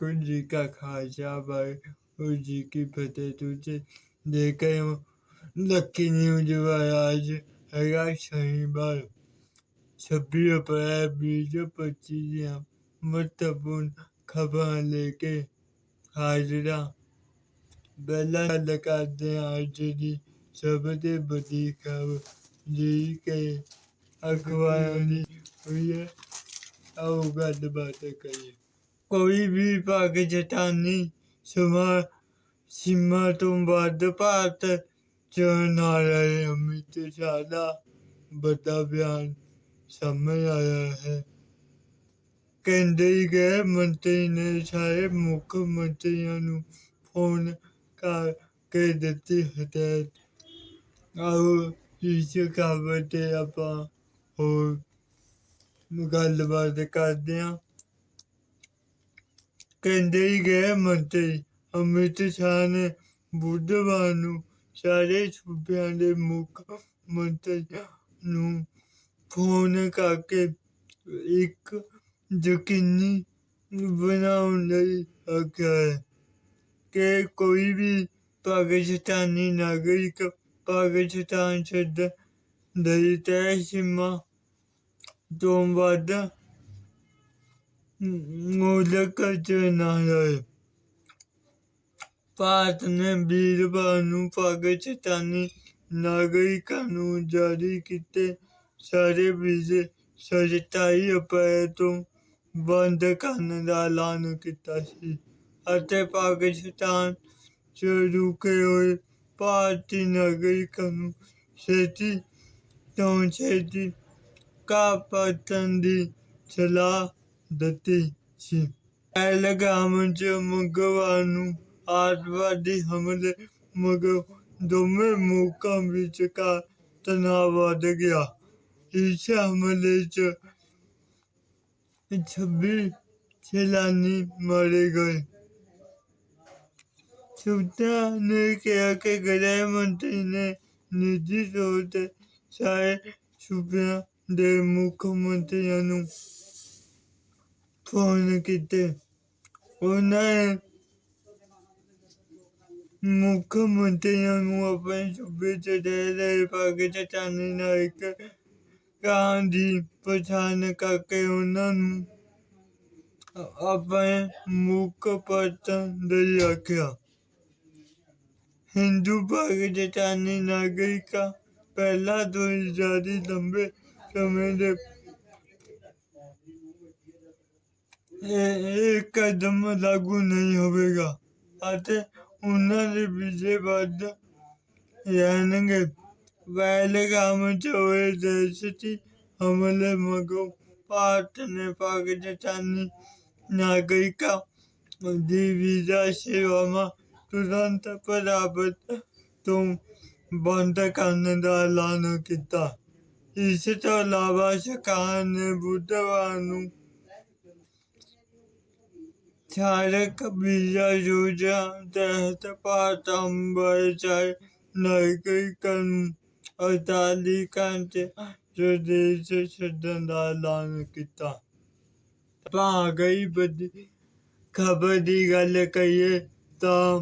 ਵਾਹਿਗੁਰੂ ਜੀ ਕਾ ਖਾਲਸਾ ਵਾਹਿਗੁਰੂ ਜੀ ਕੀ ਫਤਿਹ ਤੁਸੀਂ ਦੇਖ ਰਹੇ ਹੋ, ਲੱਕੀ ਨਿਊਜ਼ ਵਾਲਾ ਹੈਗਾ ਸ਼ਨੀਵਾਰ 26 ਅਪ੍ਰੈਲ 2025 ਦੀਆਂ ਮਹੱਤਵਪੂਰਨ ਖਬਰਾਂ ਲੈ ਕੇ ਹਾਜ਼ਰ। ਹਾਂ ਪਹਿਲਾਂ ਗੱਲ ਕਰਦੇ ਹਾਂ ਅੱਜ ਦੀ ਸਭ ਤੋਂ ਵੱਡੀ ਖਬਰ ਜਿਹੜੀ ਕਿ ਅਖਬਾਰਾਂ ਦੀ। ਹੋਈ ਹੈ, ਆਓ ਗੱਲਬਾਤ ਕਰੀਏ। ਕੋਈ ਵੀ ਪਾਕਿਸਤਾਨੀ ਸਮਾਂ, ਸੀਮਾ ਤੋਂ ਵੱਧ ਭਾਰਤ ਚ ਨਾ ਰਹੇ ਅਮਿਤ ਸ਼ਾਹ ਦਾ ਵੱਡਾ ਬਿਆਨ ਸਾਹਮਣੇ ਆਇਆ ਹੈ। ਕੇਂਦਰੀ ਗ੍ਰਹਿ ਮੰਤਰੀ ਨੇ ਸਾਰੇ ਮੁੱਖ ਮੰਤਰੀਆਂ ਨੂੰ ਫੋਨ ਕਰਕੇ ਦਿੱਤੀ ਹਦਾਇਤ। ਆਓ ਇਸ ਖਬਰ ਤੇ ਆਪਾਂ ਹੋਰ ਗੱਲਬਾਤ ਕਰਦੇ ਹਾਂ। ਕੇਂਦਰੀ ਗ੍ਰਹਿ ਮੰਤਰੀ। ਅਮਿਤ ਸ਼ਾਹ ਨੇ ਬੁੱਧਵਾਰ ਨੂੰ ਸਾਰੇ ਸੂਬਿਆਂ ਦੇ ਮੁੱਖ ਮੰਤਰੀਆਂ ਨੂੰ ਫੋਨ ਕਰਕੇ ਇੱਕ ਯਕੀਨੀ ਬਣਾਉਣ ਲਈ ਆਖਿਆ ਹੈ ਕਿ ਕੋਈ ਵੀ ਪਾਕਿਸਤਾਨੀ ਨਾਗਰਿਕ ਪਾਕਿਸਤਾਨ ਛੱਡਣ ਲਈ ਤੈਅ ਸੀਮਾ ਤੋਂ ਵੱਧ ਮੁਲਕ ਚ ਨਾ ਰਹੇ। ਭਾਰਤ ਨੇ ਵੀਰਵਾਰ ਨੂੰ ਪਾਕਿਸਤਾਨੀ ਨਾਗਰਿਕਾਂ ਨੂੰ ਜਾਰੀ ਕੀਤੇ ਸਾਰੇ ਵੀਜ਼ੇ ਸਤਾਈ ਅਪ੍ਰੈਲ ਤੋਂ ਬੰਦ ਕਰਨ ਦਾ ਐਲਾਨ ਕੀਤਾ ਸੀ ਅਤੇ ਪਾਕਿਸਤਾਨ ਚ ਰੁਕੇ ਹੋਏ ਭਾਰਤੀ ਨਾਗਰਿਕਾਂ ਨੂੰ ਛੇਤੀ ਤੋਂ ਛੇਤੀ ਕਾਪਤਨ ਦੀ ਸਲਾਹ ਦਿੱਤੀ ਸੀ। ਪਹਿਲਗਾਮ ਚ ਮੰਗਲਵਾਰ ਨੂੰ ਆਤੰਕਵਾਦੀ ਹਮਲੇ ਮਗਰੋਂ ਦੋਵੇਂ ਮੁਲਕਾਂ ਵਿਚਕਾਰ ਤਣਾਅ ਵਧ ਗਿਆ। ਇਸ ਹਮਲੇ ਚ 26 ਸੈਲਾਨੀ ਮਾਰੇ ਗਏ। ਸੂਤਰਾਂ ਨੇ ਕਿਹਾ ਕਿ ਗ੍ਰਹਿ ਮੰਤਰੀ ਨੇ ਨਿੱਜੀ ਤੌਰ ਤੇ ਸਾਰੇ ਸੂਬਿਆਂ ਦੇ ਮੁੱਖ ਮੰਤਰੀਆਂ ਨੂੰ ਫੋਨ ਕੀਤੇ ਉਹਨਾਂ ਨੇ ਮੁੱਖ ਮੰਤਰੀਆਂ ਨੂੰ ਆਪਣੇ ਸੂਬੇ ਚ ਰਹਿ ਰਹੇ ਪਾਕਿਸਤਾਨੀ ਨਾਗਰਿਕਾਂ ਦੀ ਪਛਾਣ ਕਰਕੇ ਉਹਨਾਂ ਨੂੰ ਆਪਣੇ ਮੁੱਖ ਪਰਤਣ ਲਈ ਆਖਿਆ ਹਿੰਦੂ ਪਾਕਿਸਤਾਨੀ ਨਾਗਰਿਕਾਂ ਪਹਿਲਾਂ ਤੋਂ ਹੀ ਜਾਰੀ ਲੰਬੇ ਸਮੇਂ ਦੇ ਇਹ ਕਦਮ ਲਾਗੂ ਨਹੀਂ ਹੋਵੇਗਾ ਅਤੇ ਉਹਨਾਂ ਦੇ ਵੀਜ਼ੇ ਵੱਧ ਰਹਿਣਗੇ। ਪਹਿਲਗਾਮ ਚ ਹੋਏ ਦਹਿਸ਼ਤੀ ਹਮਲੇ ਮਗਰੋਂ ਭਾਰਤ ਨੇ ਪਾਕਿਸਤਾਨੀ ਨਾਗਰਿਕਾਂ ਦੀ ਵੀਜ਼ਾ ਸੇਵਾਵਾਂ ਤੁਰੰਤ ਪ੍ਰਾਪਤ ਤੋਂ ਬੰਦ ਕਰਨ ਦਾ ਐਲਾਨ ਕੀਤਾ। ਇਸ ਤੋਂ ਇਲਾਵਾ ਸਰਕਾਰ ਨੇ ਬੁੱਧਵਾਰ ਨੂੰ ਸਹਾਇਕ ਵੀਜ਼ਾ ਯੋਜਨਾ ਤਹਿਤ ਭਾਰਤ ਆਉਣ ਨਾਗਰਿਕਾਂ ਅੜਤਾਲੀ ਘੰਟੇ ਦੇਸ਼ ਛੱਡਣ ਦਾ ਐਲਾਨ ਕੀਤਾ। ਆਪਾਂ ਗਈ ਵੱਡੀ ਖਬਰ ਦੀ ਗੱਲ ਕਰੀਏ ਤਾਂ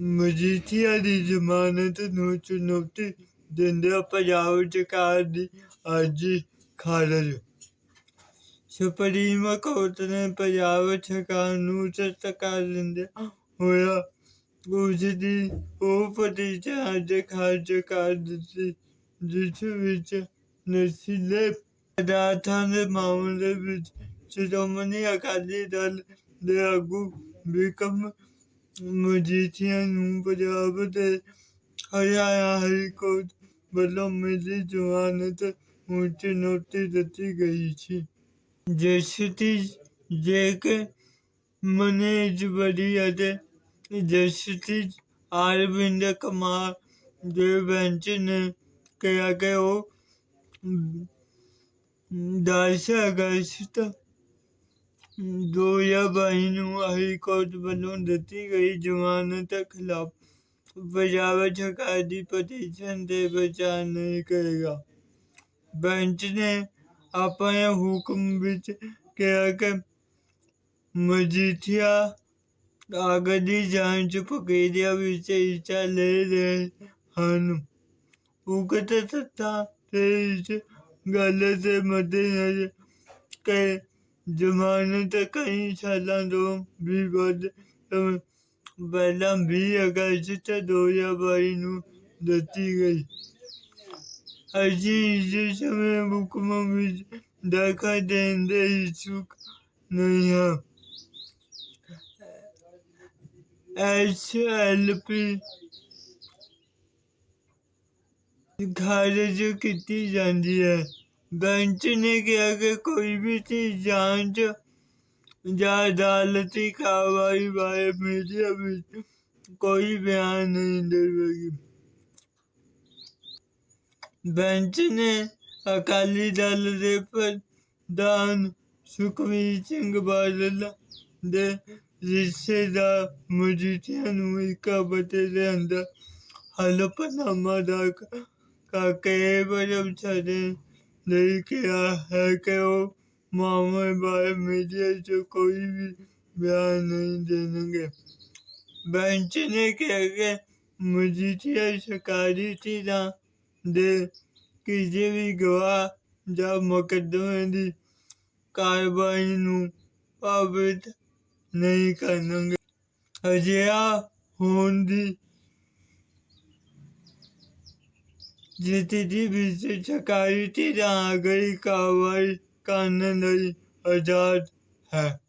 ਮਜੀਠੀਆ ਦੀ ਜ਼ਮਾਨਤ ਨੂੰ ਚੁਣੌਤੀ ਦਿੰਦਿਆਂ ਪੰਜਾਬ ਸਰਕਾਰ ਦੀ ਅਰਜ਼ੀ ਖਾਰਜ ਸੁਪਰੀਮ ਕੋਰਟ ਨੇ ਪੰਜਾਬ ਸਰਕਾਰ ਨੂੰ ਸਖਤ ਕਰ ਦਿੰਦਿਆਂ ਹੋਇਆ। ਉਸ ਦੀ ਉਹ ਪਟੀਸ਼ਨ ਅੱਜ ਖਾਰਜ ਕਰ ਦਿੱਤੀ ਜਿਸ ਵਿੱਚ ਨਸ਼ੀਲੇ ਪਦਾਰਥਾਂ ਦੇ ਮਾਮਲੇ ਵਿੱਚ ਸ਼੍ਰੋਮਣੀ ਅਕਾਲੀ ਦਲ ਦੇ ਆਗੂ ਬਿਕਮ ਮਜੀਠੀਆ ਨੂੰ ਪੰਜਾਬ ਦੇ ਹਰਿਆਣਾ ਹਾਈ ਕੋਰਟ ਵੱਲੋਂ ਮਿਲੀ ਜ਼ਮਾਨਤ ਨੂੰ ਚੁਣੌਤੀ ਦਿੱਤੀ ਗਈ ਸੀ। ਜਸਟਿਸ ਜੇਕੇ ਮਨੇਜਵਰੀ ਅਤੇ ਜਸਟਿਸ ਅਰਵਿੰਦ ਕੁਮਾਰ ਦੇ ਬੈਂਚ ਨੇ ਕਿਹਾ ਕਿ ਉਹ 10 ਅਗਸਤ 2022 ਨੂੰ ਹਾਈ ਕੋਰਟ ਵੱਲੋਂ ਦਿੱਤੀ ਗਈ ਜ਼ਮਾਨਤ ਖਿਲਾਫ ਪੰਜਾਬ ਸਰਕਾਰ ਦੀ ਪਟੀਸ਼ਨ ਤੇ ਵਿਚਾਰ ਨਹੀਂ ਕਰੇਗਾ। ਬੈਂਚ ਨੇ ਆਪਣੇ ਹੁਕਮ ਵਿੱਚ ਕਿਹਾ ਕਿ ਮਜੀਠੀਆ ਆਗਤ ਜਾਂਚ ਪ੍ਰਕਿਰਿਆ ਵਿੱਚ ਹਿੱਸਾ ਲੈ ਰਹੇ ਹਨ। ਉਕਤ ਤੱਥਾਂ ਤੇ ਇਸ ਗੱਲ ਦੇ ਮੱਦੇਨਜ਼ਰ ਕਿ ਜ਼ਮਾਨਤ ਕਈ ਸਾਲਾਂ ਤੋਂ ਵੀ ਵੱਧ ਪਹਿਲਾਂ 20 ਅਗਸਤ 2022 ਨੂੰ ਦਿੱਤੀ ਗਈ। ਅਸੀਂ ਇਸ ਸਮੇਂ ਹੁਕਮ ਵਿੱਚ ਦਖਲ ਦੇਣ ਦੇ ਇਛੁਕ ਨਹੀਂ ਹਾਂ ਐਸਐਲਪੀ ਖਾਰਜ ਕੀਤੀ ਜਾਂਦੀ ਹੈ ਬੈਂਚ ਨੇ ਕਿਹਾ ਕਿ ਕੋਈ ਵੀ ਚੀਜ਼ ਜਾਂਚ ਜਾਂ ਅਦਾਲਤੀ ਕਾਰਵਾਈ ਬਾਰੇ ਮੀਡੀਆ ਵਿੱਚ ਕੋਈ ਬਿਆਨ ਨਹੀਂ ਦੇਵੇਗੀ ਬੈਂਚ ਨੇ ਅਕਾਲੀ ਦਲ ਦੇ ਪ੍ਰਧਾਨ ਸੁਖਵੀਰ ਸਿੰਘ ਬਾਦਲ ਦੇ ਰਿਸ਼ਤੇਦਾਰ ਮਜੀਠੀਆ ਨੂੰ ਇੱਕ ਹਫ਼ਤੇ ਦੇ ਅੰਦਰ ਹਲਫਨਾਮਾ ਦਾ ਕਰਕੇ ਵਜਬ ਛੱਡਣ ਲਈ ਕਿਹਾ ਹੈ ਕਿ ਉਹ ਮਾਮਲੇ ਬਾਰੇ ਮੀਡੀਆ 'ਚ ਕੋਈ ਵੀ ਬਿਆਨ ਨਹੀਂ ਦੇਣਗੇ। ਬੈਂਚ ਨੇ ਕਿਹਾ ਕਿ ਮਜੀਠੀਆ ਸ਼ਿਕਾਰੀ ਸੀ ਦੇ ਦੇ ਕਿਸੇ ਵੀ ਗਵਾਹ ਜਾਂ ਮੁਕੱਦਮੇ ਦੀ ਕਾਰਵਾਈ ਨੂੰ ਪ੍ਰਭਾਵਿਤ ਨਹੀਂ ਕਰਨਗੇ। ਅਜਿਹਾ ਹੋਣ ਦੀ ਸਥਿਤੀ ਵਿੱਚ ਸਰਕਾਰੀ ਧਿਰਾਂ ਅਗਲੀ ਕਾਰਵਾਈ ਕਰਨ ਲਈ ਆਜ਼ਾਦ ਹੈ।